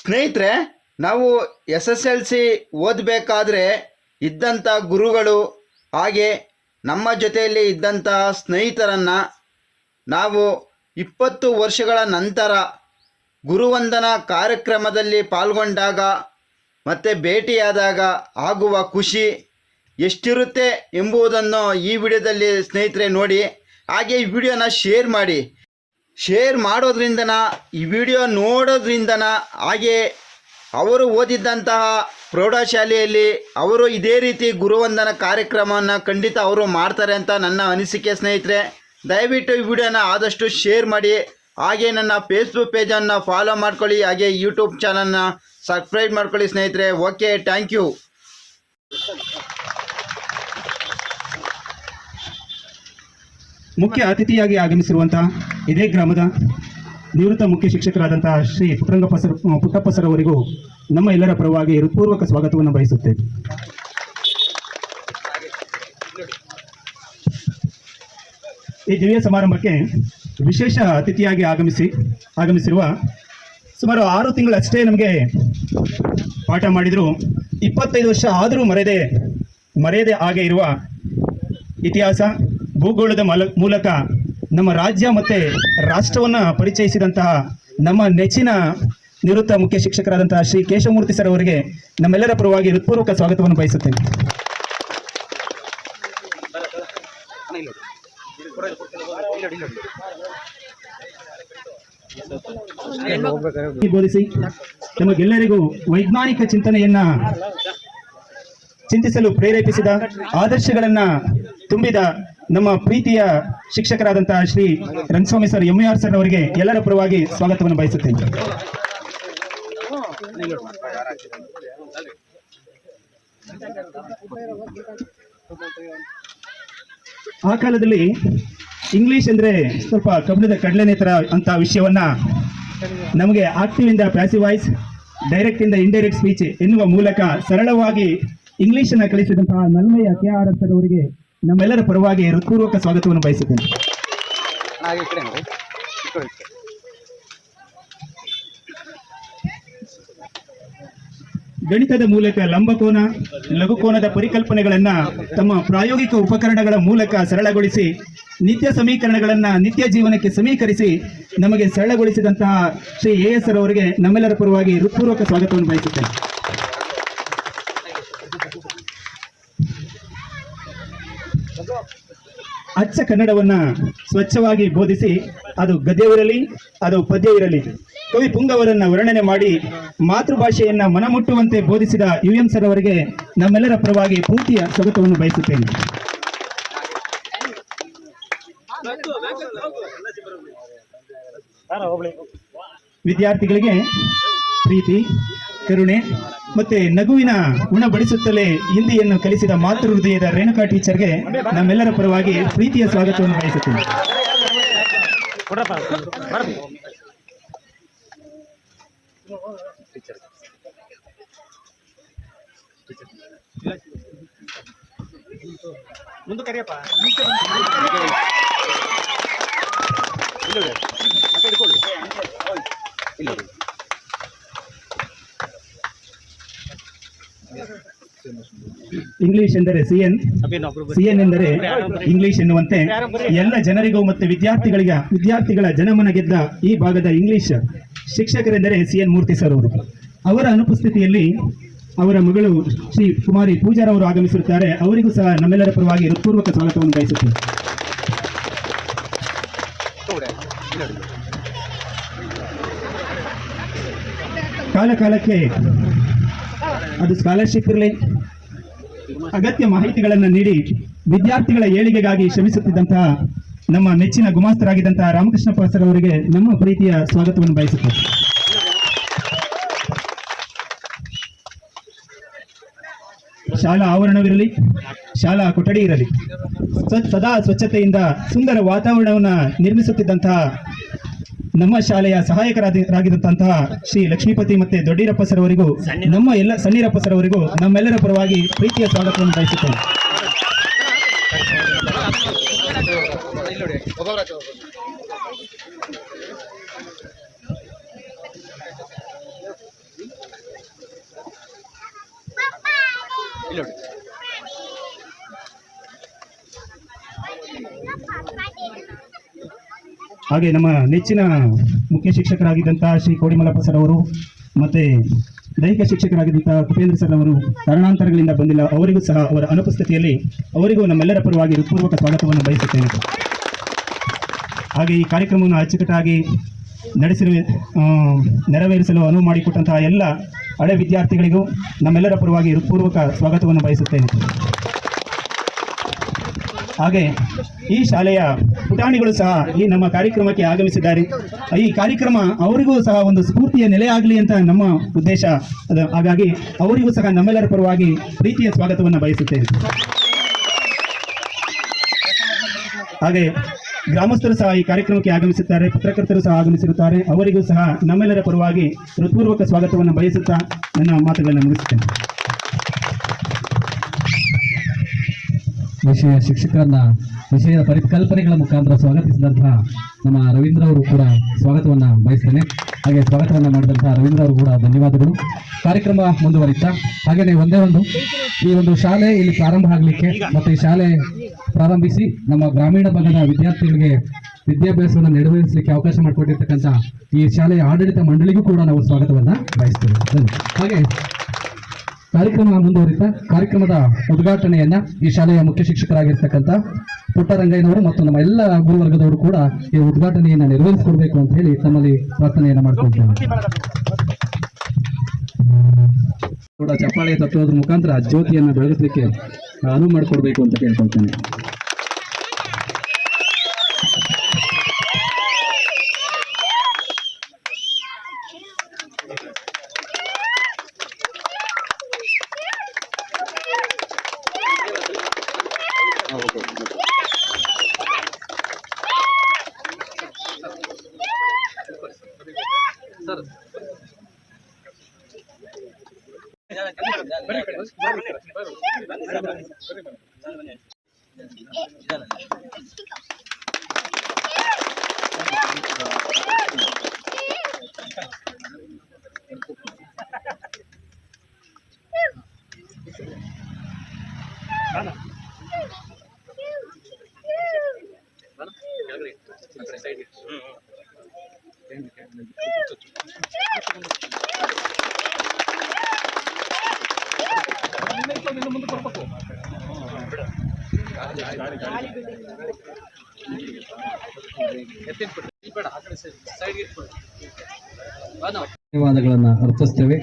ಸ್ನೇಹಿತರೆ, ನಾವು S S L C ಓದಬೇಕಾದ್ರೆ ಇದ್ದಂಥ ಗುರುಗಳು ಹಾಗೆ ನಮ್ಮ ಜೊತೆಯಲ್ಲಿ ಇದ್ದಂಥ ಸ್ನೇಹಿತರನ್ನು ನಾವು ಇಪ್ಪತ್ತು ವರ್ಷಗಳ ನಂತರ ಗುರುವಂದನ ಕಾರ್ಯಕ್ರಮದಲ್ಲಿ ಪಾಲ್ಗೊಂಡಾಗ ಮತ್ತು ಭೇಟಿಯಾದಾಗ ಆಗುವ ಖುಷಿ ಎಷ್ಟಿರುತ್ತೆ ಎಂಬುದನ್ನು ಈ ವಿಡಿಯೋದಲ್ಲಿ ಸ್ನೇಹಿತರೆ ನೋಡಿ. ಹಾಗೆ ಈ ವಿಡಿಯೋನ ಶೇರ್ ಮಾಡಿ. ಶೇರ್ ಮಾಡೋದ್ರಿಂದನ, ಈ ವಿಡಿಯೋ ನೋಡೋದ್ರಿಂದನ, ಹಾಗೆ ಅವರು ಓದಿದ್ದಂತಹ ಪ್ರೌಢಶಾಲೆಯಲ್ಲಿ ಅವರು ಇದೇ ರೀತಿ ಗುರುವಂದನ ಕಾರ್ಯಕ್ರಮವನ್ನು ಖಂಡಿತ ಅವರು ಮಾಡ್ತಾರೆ ಅಂತ ನನ್ನ ಅನಿಸಿಕೆ ಸ್ನೇಹಿತರೆ. ದಯವಿಟ್ಟು ಈ ವಿಡಿಯೋನ ಆದಷ್ಟು ಶೇರ್ ಮಾಡಿ, ಹಾಗೆ ನನ್ನ ಫೇಸ್ಬುಕ್ ಪೇಜನ್ನು ಫಾಲೋ ಮಾಡ್ಕೊಳ್ಳಿ, ಹಾಗೆ ಯೂಟ್ಯೂಬ್ ಚಾನಲ್ನ ಸಬ್ಸ್ಕ್ರೈಬ್ ಮಾಡ್ಕೊಳ್ಳಿ ಸ್ನೇಹಿತರೆ. ಓಕೆ ಥ್ಯಾಂಕ್ ಯು ಮುಖ್ಯ ಅತಿಥಿಯಾಗಿ ಆಗಮಿಸಿರುವಂತಹ ಇದೇ ಗ್ರಾಮದ ನಿವೃತ್ತ ಮುಖ್ಯ ಶಿಕ್ಷಕರಾದಂತಹ ಶ್ರೀ ಪುಟ್ಟರಂಗಪ್ಪ ಸರ್ ಪುಟ್ಟಪ್ಪ ಸರ್ ಅವರಿಗೂ ನಮ್ಮ ಎಲ್ಲರ ಪರವಾಗಿ ಹೃತ್ಪೂರ್ವಕ ಸ್ವಾಗತವನ್ನು ಬಯಸುತ್ತೇವೆ. ಈ ದಿವ್ಯ ಸಮಾರಂಭಕ್ಕೆ ವಿಶೇಷ ಅತಿಥಿಯಾಗಿ ಆಗಮಿಸಿ, ಆಗಮಿಸಿರುವ ಸುಮಾರು ಆರು ತಿಂಗಳಷ್ಟೇ ನಮಗೆ ಪಾಠ ಮಾಡಿದರೂ. ಇಪ್ಪತ್ತೈದು ವರ್ಷ ಆದರೂ ಮರೆಯದೆ ಮರೆಯದೆ ಹಾಗೆ ಇರುವ ಇತಿಹಾಸ ಭೂಗೋಳದ ಮಲ ಮೂಲಕ ನಮ್ಮ ರಾಜ್ಯ ಮತ್ತು ರಾಷ್ಟ್ರವನ್ನು ಪರಿಚಯಿಸಿದಂತಹ ನಮ್ಮ ನೆಚ್ಚಿನ ನಿವೃತ್ತ ಮುಖ್ಯ ಶಿಕ್ಷಕರಾದಂತಹ ಶ್ರೀ ಕೇಶವಮೂರ್ತಿ ಸರ್ ಅವರಿಗೆ ನಮ್ಮೆಲ್ಲರ ಪರವಾಗಿ ಹೃತ್ಪೂರ್ವಕ ಸ್ವಾಗತವನ್ನು ಬಯಸುತ್ತೇನೆ. ಬೋಧಿಸಿ ನಮಗೆಲ್ಲರಿಗೂ ವೈಜ್ಞಾನಿಕ ಚಿಂತನೆಯನ್ನ ಚಿಂತಿಸಲು ಪ್ರೇರೇಪಿಸಿದ ಆದರ್ಶಗಳನ್ನ ತುಂಬಿದ ನಮ್ಮ ಪ್ರೀತಿಯ ಶಿಕ್ಷಕರಾದಂತಹ Shri Rangaswamy sir M R sir ಅವರಿಗೆ ಎಲ್ಲರ ಪರವಾಗಿ ಸ್ವಾಗತವನ್ನು ಬಯಸುತ್ತೇನೆ. ಆ ಕಾಲದಲ್ಲಿ ಇಂಗ್ಲಿಷ್ ಅಂದ್ರೆ ಸ್ವಲ್ಪ ಕಬ್ಬಿಣದ ಕಡಲೆನೆ ತರ ಅಂತ ವಿಷಯವನ್ನ ನಮಗೆ ಆಕ್ಟಿವ್ ಇಂದ ಪ್ಯಾಸಿವ್ ವಾಯ್ಸ್, ಡೈರೆಕ್ಟ್ ಇಂದ ಇಂಡೈರೆಕ್ಟ್ ಸ್ಪೀಚ್ ಎನ್ನುವ ಮೂಲಕ ಸರಳವಾಗಿ ಇಂಗ್ಲಿಷ್ ಅನ್ನ ಕಲಿಸಿದಂತಹ ನಲ್ಮೆಯ ಕೆ ಆರ್ ಎಸ್ ಅವರಿಗೆ ನಮ್ಮೆಲ್ಲರ ಪರವಾಗಿ ಹೃತ್ಪೂರ್ವಕ ಸ್ವಾಗತವನ್ನು ಬಯಸುತ್ತೇನೆ. ಗಣಿತದ ಮೂಲಕ ಲಂಬಕೋನ ಲಘುಕೋನದ ಪರಿಕಲ್ಪನೆಗಳನ್ನ ತಮ್ಮ ಪ್ರಾಯೋಗಿಕ ಉಪಕರಣಗಳ ಮೂಲಕ ಸರಳಗೊಳಿಸಿ, ನಿತ್ಯ ಸಮೀಕರಣಗಳನ್ನ ನಿತ್ಯ ಜೀವನಕ್ಕೆ ಸಮೀಕರಿಸಿ, ನಮಗೆ ಸರಳಗೊಳಿಸಿದಂತಹ ಶ್ರೀ ಎ ಎಸ್ ಅವರಿಗೆ ನಮ್ಮೆಲ್ಲರ ಪರವಾಗಿ ಹೃತ್ಪೂರ್ವಕ ಸ್ವಾಗತವನ್ನು ಬಯಸುತ್ತೇನೆ. ಅಚ್ಚ ಕನ್ನಡವನ್ನ ಸ್ವಚ್ಛವಾಗಿ ಬೋಧಿಸಿ, ಅದು ಗದ್ಯವಿರಲಿ, ಅದು ಪದ್ಯವಿರಲಿ. ಕವಿ ಪುಂಗವರನ್ನ ವರ್ಣನೆ ಮಾಡಿ ಮಾತೃಭಾಷೆಯನ್ನ ಮನಮುಟ್ಟುವಂತೆ ಬೋಧಿಸಿದ ಯು ಎಂ ಸರ್ ಅವರಿಗೆ ನಮ್ಮೆಲ್ಲರ ಪರವಾಗಿ ಪೂರ್ತಿಯ ಸ್ವಾಗತವನ್ನು ಬಯಸುತ್ತೇನೆ. ವಿದ್ಯಾರ್ಥಿಗಳಿಗೆ ಪ್ರೀತಿ, ಕರುಣೆ ಮತ್ತೆ ನಗುವಿನ ಉಣಬಡಿಸುತ್ತಲೇ ಹಿಂದಿಯನ್ನು ಕಲಿಸಿದ ಮಾತೃ ಹೃದಯದ ರೇಣುಕಾ ಟೀಚರ್ಗೆ ನಮ್ಮೆಲ್ಲರ ಪರವಾಗಿ ಪ್ರೀತಿಯ ಸ್ವಾಗತವನ್ನು ಬಯಸುತ್ತೇನೆ ಇಂಗ್ಲಿಷ್ ಎಂದರೆ ಸಿ ಎನ್ ಸಿ ಎನ್ ಎಂದರೆ ಇಂಗ್ಲಿಷ್ ಎನ್ನುವಂತೆ ಎಲ್ಲ ಜನರಿಗೂ ಮತ್ತು ವಿದ್ಯಾರ್ಥಿಗಳಿಗೆ, ವಿದ್ಯಾರ್ಥಿಗಳ ಜನಮನ ಗೆದ್ದ ಈ ಭಾಗದ ಇಂಗ್ಲಿಷ್ ಶಿಕ್ಷಕರೆಂದರೆ ಸಿ ಎನ್ ಮೂರ್ತಿ ಸರ್ ಅವರು. ಅವರ ಅನುಪಸ್ಥಿತಿಯಲ್ಲಿ ಅವರ ಮಗಳು ಶ್ರೀ ಕುಮಾರಿ ಪೂಜಾರವರು ಆಗಮಿಸಿರುತ್ತಾರೆ. ಅವರಿಗೂ ಸಹ ನಮ್ಮೆಲ್ಲರ ಪರವಾಗಿ ಹೃತ್ಪೂರ್ವಕ ಸ್ವಾಗತವನ್ನು ಬಯಸುತ್ತೇವೆ ಕಾಲ ಕಾಲಕ್ಕೆ ಅದು ಸ್ಕಾಲರ್ಶಿಪ್ ಇರಲಿ. ಅಗತ್ಯ ಮಾಹಿತಿಗಳನ್ನು ನೀಡಿ ವಿದ್ಯಾರ್ಥಿಗಳ ಏಳಿಗೆಗಾಗಿ ಶ್ರಮಿಸುತ್ತಿದ್ದಂತಹ ನಮ್ಮ ನೆಚ್ಚಿನ ಗುಮಾಸ್ತರಾಗಿದ್ದಂತಹ ರಾಮಕೃಷ್ಣ ಪಾಸರ್ ಅವರಿಗೆ ನಮ್ಮ ಪ್ರೀತಿಯ ಸ್ವಾಗತವನ್ನು ಬಯಸುತ್ತೇವೆ ಶಾಲಾ ಆವರಣವಿರಲಿ, ಶಾಲಾ ಕೊಠಡಿ ಇರಲಿ. ಸದಾ ಸ್ವಚ್ಛತೆಯಿಂದ ಸುಂದರ ವಾತಾವರಣವನ್ನು ನಿರ್ಮಿಸುತ್ತಿದ್ದಂತಹ ನಮ್ಮ ಶಾಲೆಯ ಸಹಾಯಕರಾಗಿದ್ದಂತಹ ಶ್ರೀ ಲಕ್ಷ್ಮೀಪತಿ ಮತ್ತೆ ದೊಡ್ಡೀರಪ್ಪ ಸರ್ ಅವರಿಗೂ ನಮ್ಮ ಎಲ್ಲ ಸಣ್ಣೀರಪ್ಪ ಸರ್ ಅವರಿಗೂ ನಮ್ಮೆಲ್ಲರ ಪರವಾಗಿ ಪ್ರೀತಿಯ ಸ್ವಾಗತವನ್ನು ಬಯಸುತ್ತೇನೆ. ಹಾಗೆ ನಮ್ಮ ನೆಚ್ಚಿನ ಮುಖ್ಯ ಶಿಕ್ಷಕರಾಗಿದ್ದಂತಹ ಶ್ರೀ ಕೋಡಿಮಲಪ್ಪ ಸರ್ ಅವರು, ಮತ್ತೆ ದೈಹಿಕ ಶಿಕ್ಷಕರಾಗಿದ್ದಂತಹ ಕುಪೇಂದ್ರ ಸರ್ ಅವರು ಕಾರಣಾಂತರಗಳಿಂದ ಬಂದಿಲ್ಲ, ಅವರಿಗೂ ಸಹ ಅವರ ಅನುಪಸ್ಥಿತಿಯಲ್ಲಿ ಅವರಿಗೂ ನಮ್ಮೆಲ್ಲರ ಪರವಾಗಿ ಹೃತ್ಪೂರ್ವಕ ಸ್ವಾಗತವನ್ನು ಬಯಸುತ್ತೇನೆ. ಹಾಗೆ ಈ ಕಾರ್ಯಕ್ರಮವನ್ನು ಅಚ್ಚುಕಟ್ಟಾಗಿ ನಡೆಸಿರುವ ನೆರವೇರಿಸಲು ಅನುವು ಮಾಡಿಕೊಟ್ಟಂತಹ ಎಲ್ಲ ಹಳೆ ವಿದ್ಯಾರ್ಥಿಗಳಿಗೂ ನಮ್ಮೆಲ್ಲರ ಪರವಾಗಿ ಹೃತ್ಪೂರ್ವಕ ಸ್ವಾಗತವನ್ನು ಬಯಸುತ್ತೇನೆ. ಹಾಗೆ ಈ ಶಾಲೆಯ ಪುಟಾಣಿಗಳು ಸಹ ಈ ನಮ್ಮ ಕಾರ್ಯಕ್ರಮಕ್ಕೆ ಆಗಮಿಸಿದ್ದಾರೆ. ಈ ಕಾರ್ಯಕ್ರಮ ಅವರಿಗೂ ಸಹ ಒಂದು ಸ್ಫೂರ್ತಿಯ ನೆಲೆ ಆಗಲಿ ಅಂತ ನಮ್ಮ ಉದ್ದೇಶ. ಹಾಗಾಗಿ ಅವರಿಗೂ ಸಹ ನಮ್ಮೆಲ್ಲರ ಪರವಾಗಿ ಪ್ರೀತಿಯ ಸ್ವಾಗತವನ್ನು ಬಯಸುತ್ತೇನೆ. ಹಾಗೆ ಗ್ರಾಮಸ್ಥರು ಸಹ ಈ ಕಾರ್ಯಕ್ರಮಕ್ಕೆ ಆಗಮಿಸುತ್ತಾರೆ, ಪತ್ರಕರ್ತರು ಸಹ ಆಗಮಿಸಿರುತ್ತಾರೆ. ಅವರಿಗೂ ಸಹ ನಮ್ಮೆಲ್ಲರ ಪರವಾಗಿ ಹೃತ್ಪೂರ್ವಕ ಸ್ವಾಗತವನ್ನು ಬಯಸುತ್ತಾ ನನ್ನ ಮಾತುಗಳನ್ನು ಮುಗಿಸುತ್ತೇನೆ. ವಿಷಯ ಶಿಕ್ಷಕರನ್ನ ವಿಷಯದ ಪರಿಕಲ್ಪನೆಗಳ ಮುಖಾಂತರ ಸ್ವಾಗತಿಸಿದಂತಹ ನಮ್ಮ ರವೀಂದ್ರ ಅವರು ಕೂಡ ಸ್ವಾಗತವನ್ನ ಬಯಸ್ತೇನೆ. ಹಾಗೆ ಸ್ವಾಗತವನ್ನ ಮಾಡಿದಂತಹ ರವೀಂದ್ರ ಅವರು ಕೂಡ ಧನ್ಯವಾದಗಳು. ಕಾರ್ಯಕ್ರಮ ಮುಂದುವರಿತಾ ಹಾಗೆಯೇ ಒಂದೇ ಒಂದು. ಈ ಒಂದು ಶಾಲೆ ಇಲ್ಲಿ ಪ್ರಾರಂಭ ಆಗಲಿಕ್ಕೆ ಮತ್ತು ಈ ಶಾಲೆ ಪ್ರಾರಂಭಿಸಿ ನಮ್ಮ ಗ್ರಾಮೀಣ ಭಾಗದ ವಿದ್ಯಾರ್ಥಿಗಳಿಗೆ ವಿದ್ಯಾಭ್ಯಾಸವನ್ನು ನೆರವೇರಿಸಲಿಕ್ಕೆ ಅವಕಾಶ ಮಾಡಿಕೊಟ್ಟಿರ್ತಕ್ಕಂಥ ಈ ಶಾಲೆಯ ಆಡಳಿತ ಮಂಡಳಿಗೂ ಕೂಡ ನಾವು ಸ್ವಾಗತವನ್ನು ಬಯಸ್ತೇವೆ. ಹಾಗೆ ಕಾರ್ಯಕ್ರಮ ಮುಂದುವರಿತಾ ಕಾರ್ಯಕ್ರಮದ ಉದ್ಘಾಟನೆಯನ್ನ ಈ ಶಾಲೆಯ ಮುಖ್ಯ ಶಿಕ್ಷಕರಾಗಿರ್ತಕ್ಕಂಥ ಪುಟ್ಟರಂಗಯ್ಯನವರು ಮತ್ತು ನಮ್ಮ ಎಲ್ಲ ಗುರುವರ್ಗದವರು ಕೂಡ ಈ ಉದ್ಘಾಟನೆಯನ್ನ ನೆರವೇರಿಸಿಕೊಡ್ಬೇಕು ಅಂತ ಹೇಳಿ ತಮ್ಮಲ್ಲಿ ಪ್ರಾರ್ಥನೆಯನ್ನ ಮಾಡ್ಕೊಳ್ತೇವೆ ಕೂಡ ಚಪ್ಪಾಳೆ ತತ್ವದ ಮುಖಾಂತರ ಜ್ಯೋತಿಯನ್ನು ಬೆಳಗಿಸಲಿಕ್ಕೆ ಅನುವು ಮಾಡಿಕೊಡ್ಬೇಕು ಅಂತ ಕೇಳ್ಕೊಳ್ತೇನೆ. ಬನ್ನಿ ಧನ್ಯವಾದಗಳನ್ನ ಅರ್ಪಿಸ್ತೇವೆ.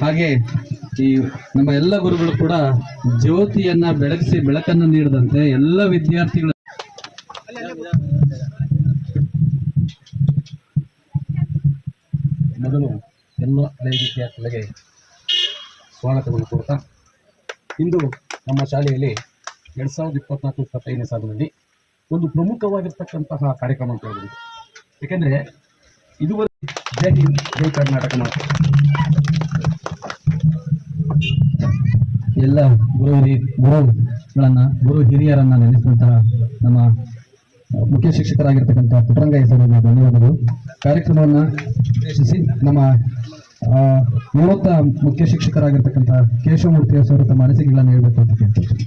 ಹಾಗೆ ಈ ನಮ್ಮ ಎಲ್ಲ ಗುರುಗಳು ಕೂಡ ಜ್ಯೋತಿಯನ್ನ ಬೆಳಗಿಸಿ ಬೆಳಕನ್ನು ನೀಡದಂತೆ ಎಲ್ಲ ವಿದ್ಯಾರ್ಥಿಗಳ ಮೊದಲು ಎಲ್ಲ ಹಳೆಯ ವಿದ್ಯಾರ್ಥಿಗಳಿಗೆ ಸ್ವಾಗತವನ್ನು ಕೊಡ್ತಾ ಇಂದು ನಮ್ಮ ಶಾಲೆಯಲ್ಲಿ ಎರಡ್ ಸಾವಿರದ ಇಪ್ಪತ್ನಾಲ್ಕು ಇಪ್ಪತ್ತೈದನೇ ಸಾಲಿನಲ್ಲಿ ಒಂದು ಪ್ರಮುಖವಾಗಿರ್ತಕ್ಕಂತಹ ಕಾರ್ಯಕ್ರಮ ಅಂತ ಹೇಳ್ಬೋದು. ಯಾಕೆಂದ್ರೆ ಇದುವರೆಗೆ ಜೈ ಕರ್ನಾಟಕ ಎಲ್ಲ ಗುರು ಗುರುಗಳನ್ನ, ಗುರು ಹಿರಿಯರನ್ನ ನೆನೆಸಿದಂತಹ ನಮ್ಮ ಮುಖ್ಯ ಶಿಕ್ಷಕರಾಗಿರ್ತಕ್ಕಂಥ ಪುಟ್ಟರಂಗಯ್ಯ ಸರ್ ಧನ್ಯವಾದಗಳು. ಕಾರ್ಯಕ್ರಮವನ್ನ ಉದ್ದೇಶಿಸಿ ನಮ್ಮ ನಿವೃತ್ತ ಮುಖ್ಯ ಶಿಕ್ಷಕರಾಗಿರ್ತಕ್ಕಂಥ ಕೇಶವಮೂರ್ತಿ ಅವರು ತಮ್ಮ ಅನಿಸಿಕೆಗಳನ್ನು ಹೇಳಬೇಕು ಅಂತ ಕೇಳ್ತೀನಿ.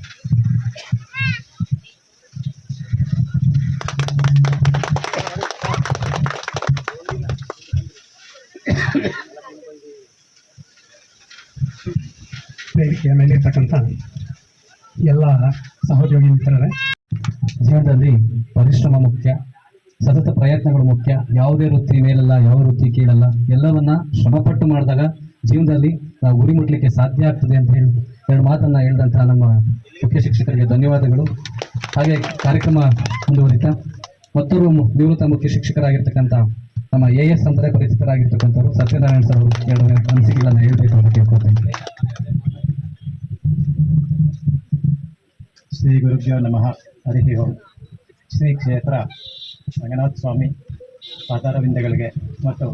ವೇದಿಕೆಯ ಮೇಲಿರ್ತಕ್ಕಂಥ ಎಲ್ಲ ಸಹೋದ್ಯೋಗಿ ಮಿತ್ರರೇ ಜೀವನದಲ್ಲಿ ಪರಿಶ್ರಮ ಮುಖ್ಯ. ಸತತ ಪ್ರಯತ್ನಗಳು ಮುಖ್ಯ. ಯಾವುದೇ ವೃತ್ತಿ ಮೇಲಲ್ಲ, ಯಾವ ವೃತ್ತಿ ಕೇಳಲ್ಲ. ಎಲ್ಲವನ್ನ ಶ್ರಮಪಟ್ಟು ಮಾಡಿದಾಗ ಜೀವನದಲ್ಲಿ ನಾವು ಗುರಿ ಮುಟ್ಲಿಕ್ಕೆ ಸಾಧ್ಯ ಆಗ್ತದೆ ಅಂತ ಹೇಳಿ, ಎರಡು ಮಾತನ್ನ ಹೇಳಿದಂತಹ ನಮ್ಮ ಮುಖ್ಯ ಶಿಕ್ಷಕರಿಗೆ ಧನ್ಯವಾದಗಳು. ಹಾಗೆ ಕಾರ್ಯಕ್ರಮ ಮುಂದುವರಿತ ಮತ್ತೊಬ್ಬರು ನಿವೃತ್ತ ಮುಖ್ಯ ಶಿಕ್ಷಕರಾಗಿರ್ತಕ್ಕಂಥ ನಮ್ಮ ಎ ಎಸ್ ಸಂಪ್ರದಾಯ ಪರಿಚಿತರಾಗಿರ್ತಕ್ಕಂಥವ್ರು ಸತ್ಯನಾರಾಯಣ ಸರ್ ಅವರು ಎರಡು ಅನಿಸಿಕೆಗಳನ್ನು ಹೇಳಬೇಕು ಅಂತ ಕೇಳ್ಕೊತೇನೆ ಶ್ರೀ ಗುರುಭ್ಯೋ ನಮಃ. ಹರಿ ಶ್ರೀ ಕ್ಷೇತ್ರ ರಂಗನಾಥ ಸ್ವಾಮಿ, ಪಾದಾರವಿಂದಗಳಿಗೆ ಮತ್ತು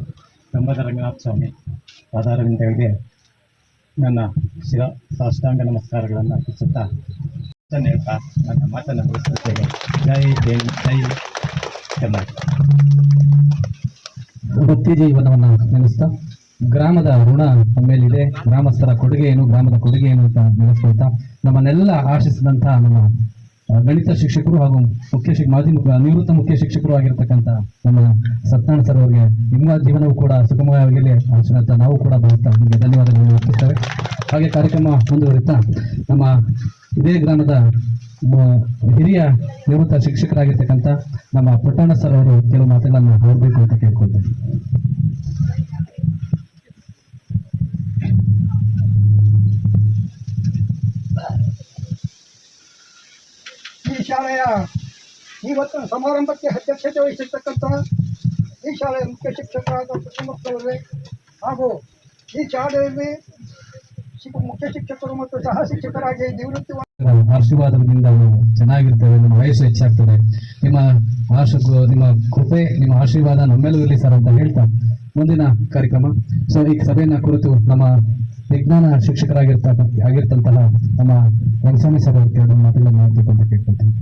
ಕಂಬದ ರಂಗನಾಥ ಸ್ವಾಮಿ, ಪಾದಾರವಿಂದಗಳಿಗೆ ನನ್ನ ಶಿರ ಸಾಷ್ಟಾಂಗ ನಮಸ್ಕಾರಗಳನ್ನು ಅರ್ಪಿಸುತ್ತಾ ಹೇಳ್ತಾ ನನ್ನ ಮಾತನ್ನು ಮುಗಿಸುತ್ತೇನೆ. ಜೈ ಜೈ ಜೈ ಕರ್ನಾಟಕ ವೃತ್ತಿ ಜೀವನವನ್ನು ನೆನೆಸ್ತಾ, ಗ್ರಾಮದ ಋಣ ಮೇಲಿದೆ, ಗ್ರಾಮಸ್ಥರ ಕೊಡುಗೆ ಏನು ಗ್ರಾಮದ ಕೊಡುಗೆ ಏನು ಅಂತ ನೆನೆಸ್ಕೊಳ್ತಾ, ನಮ್ಮನ್ನೆಲ್ಲ ಆಶಿಸಿದಂತಹ ನಮ್ಮ ಗಣಿತ ಶಿಕ್ಷಕರು ಹಾಗೂ ಮುಖ್ಯ ಮಾಜಿ ನಿವೃತ್ತ ಮುಖ್ಯ ಶಿಕ್ಷಕರು ಆಗಿರ್ತಕ್ಕಂಥ ನಮ್ಮ ಸತ್ಯನಾರಾಯಣ ಸರ್ ಅವರಿಗೆ ನಿಮ್ಮ ಜೀವನವೂ ಕೂಡ ಸುಗಮವಾಗಿರಲಿ. ಅಂತ ನಾವು ಕೂಡ ಬಯಸ್ತಾ ನಿಮಗೆ ಧನ್ಯವಾದಗಳನ್ನು ಅರ್ಪಿಸ್ತೇವೆ. ಹಾಗೆ ಕಾರ್ಯಕ್ರಮ ಮುಂದುವರಿತಾ ನಮ್ಮ ಇದೇ ಗ್ರಾಮದ ಹಿರಿಯ ನಿವೃತ್ತ ಶಿಕ್ಷಕರಾಗಿರ್ತಕ್ಕಂಥ ನಮ್ಮ ಪುಟ್ಟಣ್ಣ ಸರ್ ಅವರು ಕೆಲವು ಮಾತುಗಳನ್ನು ಹೋಗಬೇಕು ಅಂತ ಕೇಳ್ಕೊಳ್ತೇನೆ. ಶಾಲೆಯ ಇವತ್ತು ಸಮಾರಂಭಕ್ಕೆ ಅಧ್ಯಕ್ಷತೆ ವಹಿಸಿರ್ತಕ್ಕಂಥ ಈ ಶಾಲೆಯ ಮುಖ್ಯ ಶಿಕ್ಷಕರಾದ ಕುಟುಂಬದವರೇ ಹಾಗೂ ಈ ಶಾಲೆಯಲ್ಲಿ ಮುಖ್ಯ ಶಿಕ್ಷಕರು ಮತ್ತು ಸಹ ಶಿಕ್ಷಕರಾಗಿ ನಿವೃತ್ತಿ ಆಶೀರ್ವಾದದಿಂದ ಚೆನ್ನಾಗಿರ್ತೇವೆ. ನಮ್ಮ ವಯಸ್ಸು ಹೆಚ್ಚಾಗ್ತದೆ. ನಿಮ್ಮ ಆಶ ನಿಮ್ಮ ಕೃಪೆ, ನಿಮ್ಮ ಆಶೀರ್ವಾದ ನಮ್ಮೆಲ್ಲೂ ಇರಲಿ ಸರ್ ಅಂತ ಹೇಳ್ತಾ ಮುಂದಿನ ಕಾರ್ಯಕ್ರಮ. ಸೊ ಈ ಸಭೆಯನ್ನ ಕುರಿತು ನಮ್ಮ ವಿಜ್ಞಾನ ಶಿಕ್ಷಕರಾಗಿರ್ತಕ್ಕಂಥ ಆಗಿರ್ತಂತಹ ನಮ್ಮ ರಂಗಸ್ವಾಮಿ ಸರ್ ಅವರು ಎರಡು ಮಾತುಗಳನ್ನು ಮಾಡಬೇಕು ಕೇಳ್ಕೊಳ್ತೀನಿ.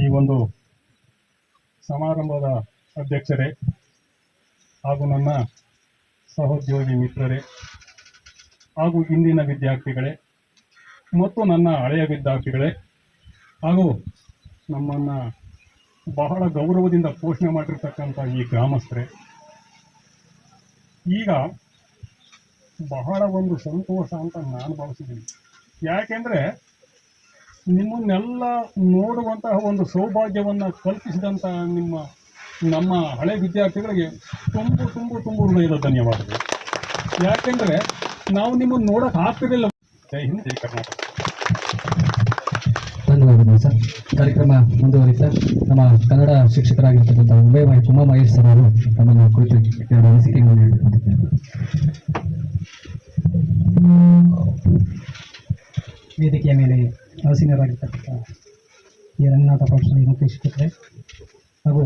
ಈ ಒಂದು ಸಮಾರಂಭದ ಅಧ್ಯಕ್ಷರೇ ಹಾಗೂ ನನ್ನ ಸಹೋದ್ಯೋಗಿ ಮಿತ್ರರೇ ಹಾಗೂ ಇಂದಿನ ವಿದ್ಯಾರ್ಥಿಗಳೇ ಮತ್ತು ನನ್ನ ಹಳೆಯ ವಿದ್ಯಾರ್ಥಿಗಳೇ ಹಾಗೂ ನಮ್ಮನ್ನು ಬಹಳ ಗೌರವದಿಂದ ಪೋಷಣೆ ಮಾಡಿರ್ತಕ್ಕಂಥ ಈ ಗ್ರಾಮಸ್ಥರೇ ಈಗ ಬಹಳ ಒಂದು ಸಂತೋಷ ಅಂತ ನಾನು ಭಾವಿಸಿದ್ದೀನಿ. ಯಾಕೆಂದರೆ ನಿಮ್ಮನ್ನೆಲ್ಲ ನೋಡುವಂತಹ ಒಂದು ಸೌಭಾಗ್ಯವನ್ನು ಕಲ್ಪಿಸಿದಂಥ ನಿಮ್ಮ, ನಮ್ಮ ಹಳೆ ವಿದ್ಯಾರ್ಥಿಗಳಿಗೆ ತುಂಬು ತುಂಬು ತುಂಬು ಹೃದಯದ ಧನ್ಯವಾದಗಳು. ಯಾಕೆಂದರೆ ನಾವು ನಿಮ್ಮನ್ನು ನೋಡೋಕೆ ಆಗ್ತಿರಲಿಲ್ಲ. ಜೈ ಹಿಂದ್, ಜೈ ಕರ್ನಾಟಕ. ಧನ್ಯವಾದಗಳು ಸರ್. ಕಾರ್ಯಕ್ರಮ ಮುಂದುವರಿತಾ ನಮ್ಮ ಕನ್ನಡ ಶಿಕ್ಷಕರಾಗಿರ್ತಕ್ಕಂಥ ಉಮೇ ಉಮಾ ಮಹೇಶ್ ಸರ್ ಅವರು ನಮ್ಮನ್ನು ಕುರಿತು ಎರಡು ಅನಿಸಿಕೆಗಳನ್ನು ವೇದಿಕೆಯ ಮೇಲೆ ಆಸೀನರಾಗಿರ್ತಕ್ಕಂಥ ಈ ರಂಗನಾಥ ಪ್ರೌಢಶಾಲೆಯ ಮುಖ್ಯ ಶಿಕ್ಷಕರೇ ಹಾಗೂ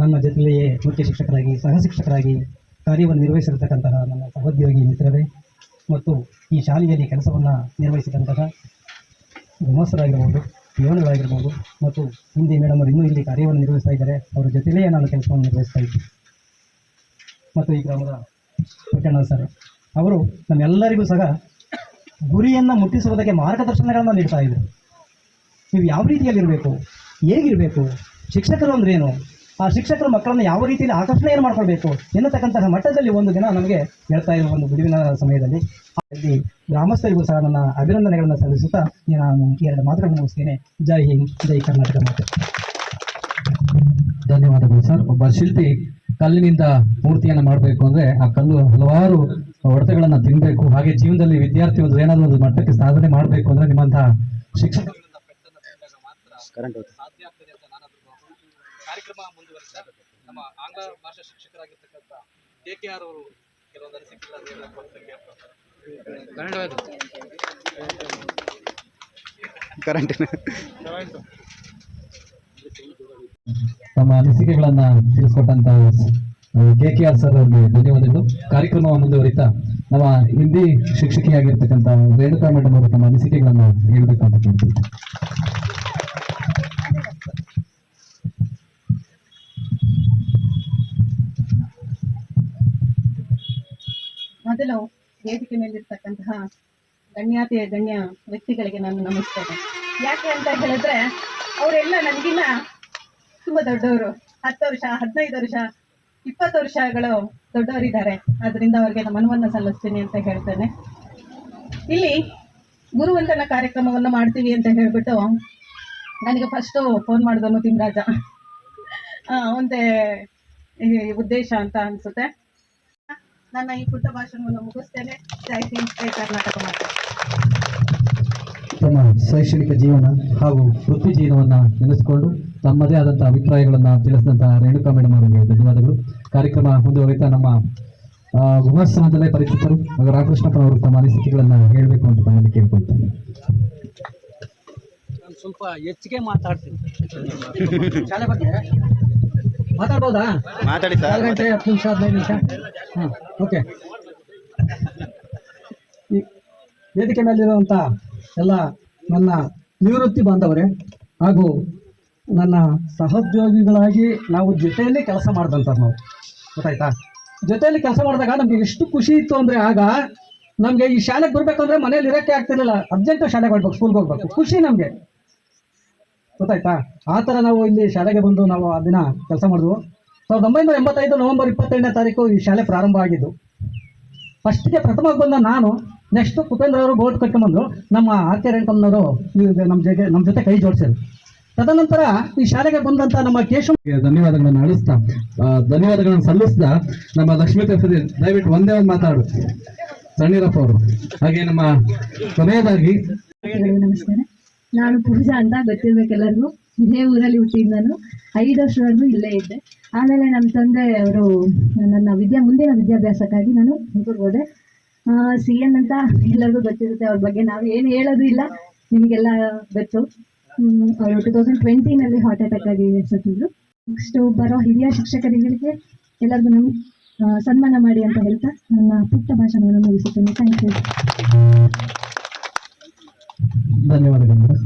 ನನ್ನ ಜೊತೆಯಲ್ಲಿಯೇ ಮುಖ್ಯ ಶಿಕ್ಷಕರಾಗಿ, ಸಹ ಶಿಕ್ಷಕರಾಗಿ ಕಾರ್ಯವನ್ನು ನಿರ್ವಹಿಸಿರ್ತಕ್ಕಂತಹ ನನ್ನ ಸಹೋದ್ಯೋಗಿ ಮಿತ್ರರೇ ಮತ್ತು ಈ ಶಾಲೆಯಲ್ಲಿ ಕೆಲಸವನ್ನು ನಿರ್ವಹಿಸಿದಂತಹ ಗುಮಾಸ್ತರಾಗಿರ್ಬೋದು. ಪಿಯೋನ್ಗಳಾಗಿರ್ಬೋದು ಮತ್ತು ಹಿಂದಿ ಮೇಡಮ್ ಅವರು ಇನ್ನೂ ಇಲ್ಲಿ ಕಾರ್ಯವನ್ನು ನಿರ್ವಹಿಸ್ತಾ ಇದ್ದಾರೆ. ಅವರ ಜೊತೆಯಲ್ಲೇ ನಾನು ಕೆಲಸವನ್ನು ನಿರ್ವಹಿಸ್ತಾ ಇದ್ದೆ. ಮತ್ತು ಈ ಗ್ರಾಮದ ಪುಟ್ಟಣ್ಣ ಸರ್, ಅವರು ನಮ್ಮೆಲ್ಲರಿಗೂ ಸಹ ಗುರಿಯನ್ನು ಮುಟ್ಟಿಸುವುದಕ್ಕೆ ಮಾರ್ಗದರ್ಶನಗಳನ್ನು ನೀಡ್ತಾ ಇದ್ದರು ನೀವು ಯಾವ ರೀತಿಯಲ್ಲಿರಬೇಕು? ಹೇಗಿರಬೇಕು? ಶಿಕ್ಷಕರು ಅಂದ್ರೇನು ಆ ಶಿಕ್ಷಕರು ಮಕ್ಕಳನ್ನು ಯಾವ ರೀತಿಯಲ್ಲಿ ಆಕರ್ಷಣೆಯನ್ನು ಮಾಡ್ಕೊಳ್ಬೇಕು ಎನ್ನತಕ್ಕಂತಹ ಮಟ್ಟದಲ್ಲಿ ಒಂದು ದಿನ ನಮಗೆ ಹೇಳ್ತಾ ಇರುವ ಒಂದು ಬಿಡುವಿನ ಸಮಯದಲ್ಲಿ ಅಲ್ಲಿ ಗ್ರಾಮಸ್ಥರಿಗೂ ಸಹ ನನ್ನ ಅಭಿನಂದನೆಗಳನ್ನು ಸಲ್ಲಿಸುತ್ತಾ ನಾನು ಎರಡು ಮಾತುಗಳನ್ನು ಮುಗಿಸ್ತೇನೆ. ಜೈ ಹಿಂದ್ ಜೈ ಕರ್ನಾಟಕ ಮಾತೆ. ಧನ್ಯವಾದಗಳು ಸರ್. ಒಬ್ಬ ಶಿಲ್ಪಿ ಕಲ್ಲಿನಿಂದ ಮೂರ್ತಿಯನ್ನು ಮಾಡಬೇಕು ಅಂದ್ರೆ ಆ ಕಲ್ಲು ಹಲವಾರು ಹೊಡೆತಗಳನ್ನು ತಿನ್ಬೇಕು. ಹಾಗೆ ಜೀವನದಲ್ಲಿ ವಿದ್ಯಾರ್ಥಿ ಒಂದು ಏನಾದರೂ ಒಂದು ಮಟ್ಟಕ್ಕೆ ಸಾಧನೆ ಮಾಡಬೇಕು ಅಂದ್ರೆ ನಿಮ್ಮಂತಹ ಶಿಕ್ಷಕ ಕಾರ್ಯಕ್ರಮ ನಮ್ಮ ಆಂಗ್ಲ ಭಾಷಾ ಶಿಕ್ಷಕರಾಗಿರ್ತಕ್ಕಂಥ ಕೆ ಕೆ ಆರ್ ಅವರು ಕೆಲವೊಂದು ಕರೆಂಟ್ ತಮ್ಮ ಅನಿಸಿಕೆಗಳನ್ನ ತಿಳಿಸ್ಕೊಟ್ಟಂತ ಕೆ ಕೆ ಆರ್ ಸರ್ ಅವರಿಗೆ ಧನ್ಯವಾದಗಳು. ಕಾರ್ಯಕ್ರಮ ಮುಂದುವರಿತಾ ನಮ್ಮ ಹಿಂದಿ ಶಿಕ್ಷಕಿಯಾಗಿರ್ತಕ್ಕಂಥ ರೇಣುಕಾ ಮೇಡಮ್ ಅವರು ತಮ್ಮ ಅನಿಸಿಕೆಗಳನ್ನ ಹೇಳ್ಬೇಕು ಅಂತ ಕೇಳ್ತೀವಿ ವೇದಿಕೆ ಮೇಲಿರ್ತಕ್ಕಂತಹ ಗಣ್ಯಾತೆಯ ಗಣ್ಯ ವ್ಯಕ್ತಿಗಳಿಗೆ ನಾನು ನಮಿಸ್ತೇನೆ ಯಾಕೆ ಅಂತ ಹೇಳಿದ್ರೆ ಅವರೆಲ್ಲ ನನಗಿನ್ನ ತುಂಬಾ ದೊಡ್ಡವರು. ಹತ್ತು ವರ್ಷ ಹದಿನೈದು ವರ್ಷ ಇಪ್ಪತ್ತು ವರ್ಷಗಳು ದೊಡ್ಡವರಿದ್ದಾರೆ. ಅದರಿಂದ ಅವರಿಗೆ ಮನವನ್ನ ಸಲ್ಲಿಸ್ತೀನಿ ಅಂತ ಹೇಳ್ತೇನೆ. ಇಲ್ಲಿ ಗುರುವಂದನ ಕಾರ್ಯಕ್ರಮವನ್ನು ಮಾಡ್ತೀವಿ ಅಂತ ಹೇಳ್ಬಿಟ್ಟು ನನಗೆ ಫಸ್ಟು ಫೋನ್ ಮಾಡಿದನು ತಿಮ್ರಾಜ. ಆ, ಒಂದೇ ಉದ್ದೇಶ ಅಂತ ಅನ್ಸುತ್ತೆ. ನನ್ನ ಈ ಪುಟ್ಟ ಭಾಷಣವನ್ನು ಮುಗಿಸ್ತೇನೆ. ಜೈ ಹಿಂದ್ ಜೈ ಕರ್ನಾಟಕ ಮಾತೆ. ತಮ್ಮ ಶೈಕ್ಷಣಿಕ ಜೀವನ ಹಾಗೂ ವೃತ್ತಿ ಜೀವನವನ್ನು ನೆನೆಸಿಕೊಂಡು ತಮ್ಮದೇ ಆದಂತಹ ಅಭಿಪ್ರಾಯಗಳನ್ನು ತಿಳಿಸಿದಂತಹ ರೇಣುಕಾ ಮೇಡಮ್ ಅವರಿಗೆ ಧನ್ಯವಾದಗಳು. ಕಾರ್ಯಕ್ರಮ ಮುಂದುವರಿತಾ ನಮ್ಮ ವಿಮರ್ಶನದಲ್ಲೇ ಪರಿಚಿತರು ಹಾಗೂ ರಾಮಕೃಷ್ಣಪ್ಪ ಅವರು ತಮ್ಮ ಅನಿಸಿಕೆಗಳನ್ನ ಹೇಳಬೇಕು ಅಂತ ನಾನು ಕೇಳ್ಕೊಳ್ತೇನೆ. ನಾನು ಸ್ವಲ್ಪ ಹೆಚ್ಚಿಗೆ ಮಾತಾಡ್ತೀನಿ. ಶಾಲೆ ಬಗ್ಗೆ ಮಾತಾಡ್ಬೋದಾ? ಮಾತಾಡಿ ಸರ್. ಗಂಟೆ ಹತ್ತು ನಿಮಿಷ ಹದಿನೈದು ನಿಮಿಷ. ಹಾಂ ಓಕೆ ಈ ವೇದಿಕೆ ಮೇಲಿರುವಂಥ ಎಲ್ಲ ನನ್ನ ನಿವೃತ್ತಿ ಬಾಂಧವರೇ ಹಾಗೂ ನನ್ನ ಸಹೋದ್ಯೋಗಿಗಳಾಗಿ ನಾವು ಜೊತೆಯಲ್ಲಿ ಕೆಲಸ ಮಾಡ್ದಂತ ನಾವು. ಗೊತ್ತಾಯ್ತಾ? ಜೊತೆಯಲ್ಲಿ ಕೆಲಸ ಮಾಡಿದಾಗ ನಮಗೆ ಎಷ್ಟು ಖುಷಿ ಇತ್ತು ಅಂದರೆ ಆಗ ನಮಗೆ ಈ ಶಾಲೆಗೆ ಬರಬೇಕಂದ್ರೆ ಮನೇಲಿ ಇರೋಕ್ಕೆ ಆಗ್ತಿರ್ಲಿಲ್ಲ. ಅರ್ಜೆಂಟು ಶಾಲೆಗೆ ಹೋಗ್ಬೇಕು ಸ್ಕೂಲ್ಗೆ ಹೋಗ್ಬೇಕು. ಖುಷಿ ನಮಗೆ. ಗೊತ್ತಾಯ್ತಾ? ಆ ಥರ ನಾವು ಇಲ್ಲಿ ಶಾಲೆಗೆ ಬಂದು ನಾವು ಆ ದಿನ ಕೆಲಸ ಮಾಡಿದ್ವು. ಸಾವಿರದ ಒಂಬೈನೂರ ಎಂಬತ್ತೈದು ನವೆಂಬರ್ ಇಪ್ಪತ್ತೆರಡನೇ ತಾರೀಕು ಈ ಶಾಲೆ ಪ್ರಾರಂಭ ಆಗಿದ್ದು. ಫಸ್ಟ್ಗೆ ಪ್ರಥಮವಾಗಿ ಬಂದ ನಾನು ನೆಕ್ಸ್ಟ್ ಕುಪೇಂದ್ರ ಅವರು ಬೋರ್ಡ್ ಕಟ್ಕೊಂಡ್ಬಂದು ನಮ್ಮ ಆರ್ ಕೆ ನಮ್ಮ ಜೊತೆ ನಮ್ಮ ಜೊತೆ ಕೈ ಜೋಡಿಸಿದ್ರು ತದನಂತರ ಈ ಶಾಲೆಗೆ ಬಂದಂತ ನಮ್ಮ ಕೇಶವ ಧನ್ಯವಾದಗಳನ್ನು ಅಳಿಸ್ತಾ ಧನ್ಯವಾದಗಳನ್ನು ಸಲ್ಲಿಸ್ತಾ ನಮ್ಮ ಲಕ್ಷ್ಮೀ ತಿರುಪತಿ ದಯವಿಟ್ಟು ಒಂದೇ ಒಂದು ಮಾತಾಡು. ಸಣ್ಣೀರಪ್ಪ ಅವರು. ಹಾಗೆ ನಮ್ಮ ಕೊನೆಯದಾಗಿ ಎಲ್ಲರಿಗೂ ನಮಸ್ಕಾರ. ನಾನು ಪೂಜಾ ಅಂತ ಗೊತ್ತಿರ್ಬೇಕೆಲ್ಲರಿಗೂ ಇದೇ ಊರಲ್ಲಿ ಹುಟ್ಟಿದ್ದು ನಾನು. ಐದು ವರ್ಷವರೆಗೂ ಇಲ್ಲೇ ಇದ್ದೆ. ಆಮೇಲೆ ನಮ್ಮ ತಂದೆ ಅವರು ನನ್ನ ವಿದ್ಯಾ, ಮುಂದಿನ ವಿದ್ಯಾಭ್ಯಾಸಕ್ಕಾಗಿ ನಾನು ಹುಡುಗರು ಹೋದೆ. ಸಿ ಎನ್ ಅಂತ ಎಲ್ಲರಿಗೂ ಗೊತ್ತಿರುತ್ತೆ. ಅವ್ರ ಬಗ್ಗೆ ನಾವು ಏನು ಹೇಳೋದು ಇಲ್ಲ. ನಿಮಗೆಲ್ಲ ಗೊತ್ತು. ಅವರು ಟು ತೌಸಂಡ್ ಟ್ವೆಂಟಿನಲ್ಲಿ ಹಾರ್ಟ್ ಅಟ್ಯಾಕ್ ಆಗಿ ಸತ್ತಿದ್ರು. ನೆಕ್ಸ್ಟ್ ಬರೋ ಹಿರಿಯ ಶಿಕ್ಷಕರಿಗೆ ಎಲ್ಲರಿಗೂ ನಾವು ಸನ್ಮಾನ ಮಾಡಿ ಅಂತ ಹೇಳ್ತಾ ನನ್ನ ಪುಟ್ಟ ಭಾಷಣವನ್ನು ಮುಗಿಸುತ್ತೇನೆ. ಥ್ಯಾಂಕ್ ಯು ಧನ್ಯವಾದಗಳು.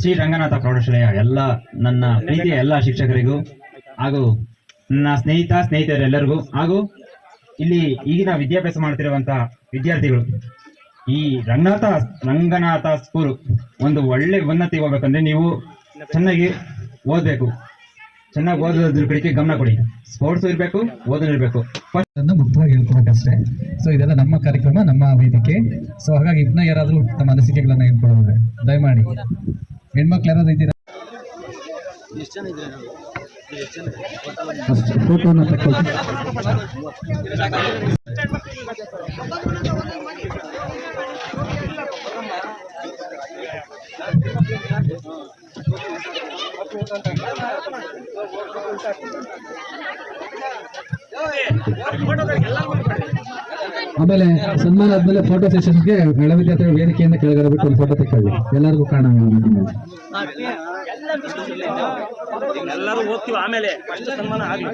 ಶ್ರೀ ರಂಗನಾಥ ಪ್ರೌಢಶಾಲೆಯ ಎಲ್ಲ ನನ್ನ ಪ್ರೀತಿಯ ಎಲ್ಲ ಶಿಕ್ಷಕರಿಗೂ ಹಾಗೂ ನನ್ನ ಸ್ನೇಹಿತ, ಸ್ನೇಹಿತರೆಲ್ಲರಿಗೂ ಹಾಗೂ ಇಲ್ಲಿ ಈಗಿನ ವಿದ್ಯಾಭ್ಯಾಸ ಮಾಡ್ತಿರುವಂತಹ ವಿದ್ಯಾರ್ಥಿಗಳು, ಈ ರಂಗನಾಥ ರಂಗನಾಥ ಸ್ಕೂಲ್ ಒಂದು ಒಳ್ಳೆ ಉನ್ನತಿ ಹೋಗ್ಬೇಕಂದ್ರೆ ನೀವು ಚೆನ್ನಾಗಿ ಓದಬೇಕು. ಚೆನ್ನಾಗಿ ಓದೋದ್ರ ಕಡೆಗೆ ಗಮನ ಕೊಡಿ. ಸ್ಪೋರ್ಟ್ಸ್ ಇರಬೇಕು ಓದೋದು ಇರಬೇಕು. ಅದನ್ನು ಮುಕ್ತವಾಗಿ ಹೇಳ್ಕೊಳಕಷ್ಟೇ ಸೊ ಇದೆಲ್ಲ ನಮ್ಮ ಕಾರ್ಯಕ್ರಮ ನಮ್ಮ ವೇದಿಕೆ. ಸೊ ಹಾಗಾಗಿ ಇದನ್ನ ಯಾರಾದರೂ ತಮ್ಮ ಅನಿಸಿಕೆಗಳನ್ನ ಹೇಳ್ಕೊಳ್ಳೋದ್ರೆ ದಯಮಾಡಿ. ಹೆಣ್ಮಕ್ಳು ಯಾರಾದ್ರೂ ಇದ್ದೀರಾ? ಫೋಟೋನ ತಕ್ಕೊಳ್ಳಿ ಆಮೇಲೆ ಸನ್ಮಾನ ಆದ್ಮೇಲೆ ಫೋಟೋ ಸೆಷನ್ಗೆ ಎಳ ವಿದ್ಯಾರ್ಥಿಗಳು ವೇದಿಕೆಯಿಂದ ಕೆಳಗಡೆ ಬಿಟ್ಟು ಒಂದು ಫೋಟೋ ತೆಕ್ಕಿ ಎಲ್ಲರಿಗೂ ಕಾರಣ ಎಲ್ಲರೂ ಹೋಗ್ತೀವಿ ಆಮೇಲೆ ಸನ್ಮಾನ ಆಗಲಿ.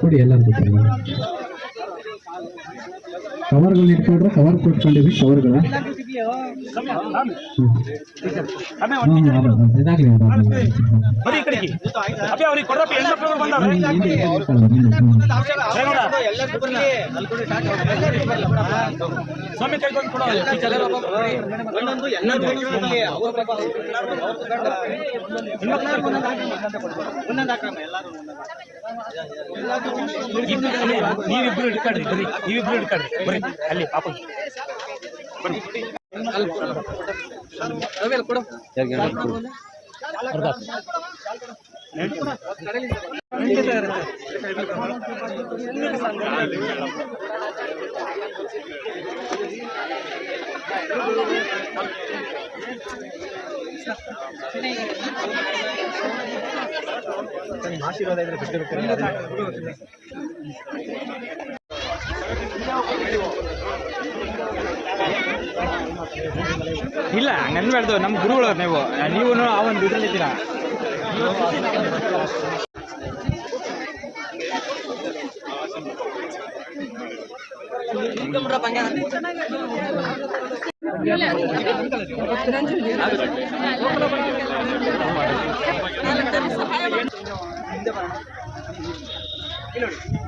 ಕೊಡಿ ಎಲ್ಲರಿಗೂ ಕವರ್ಗಳು ಇಟ್ಕೊಂಡ್ರೆ ಕವರ್ ಕೊಟ್ಕೊಂಡಿದ್ವಿ ಕವರ್ಗಳ ಇದಾಗ್ಲಿ ಬರೀ ಈ ಕಡೆಗೆ ಅಬ್ಬೆ ಅವ್ರಿಗೆ ಕೊಡ್ರಪ್ಪ ಹೆಣ್ಮಕ್ಳು ಬಂದಾವೆ ಸ್ವಾಮಿ ಕೈಗೊಂಡು ಕೊಡೋ ನೀವಿಬ್ರು ಹಿಡ್ಕೊಳ್ರಿ ಬರೀ ನೀವಿಬ್ರು ಹಿಡ್ಕೊಳ್ರಿ ಬರೀ ಅಲ್ಲಿ ಪಾಪ ಆಶೀರ್ವಾದ ಬಿಟ್ಟಿರ್ತಾರೆ ಇಲ್ಲ ಹಂಗನ್ಬೇಡ್ದು ನಮ್ಮ ಗುರುಗಳು ನೀವು. ನೀವು ಆ ಒಂದು ಇದ್ರಲ್ಲಿದ್ದೀರಾ ಅಪ್ಪೇ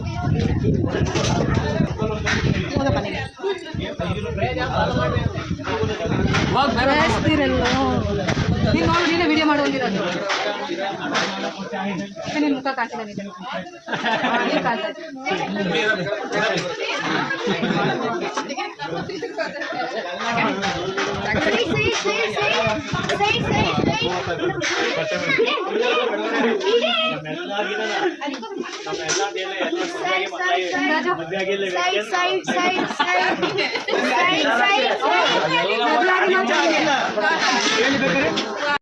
ವಿಡಿಯೋ ಮಡಗೊಂಡಿರೋದು ನಿನ್ನ ಮುಖ ಕಾಸಿದೆ side side side side side side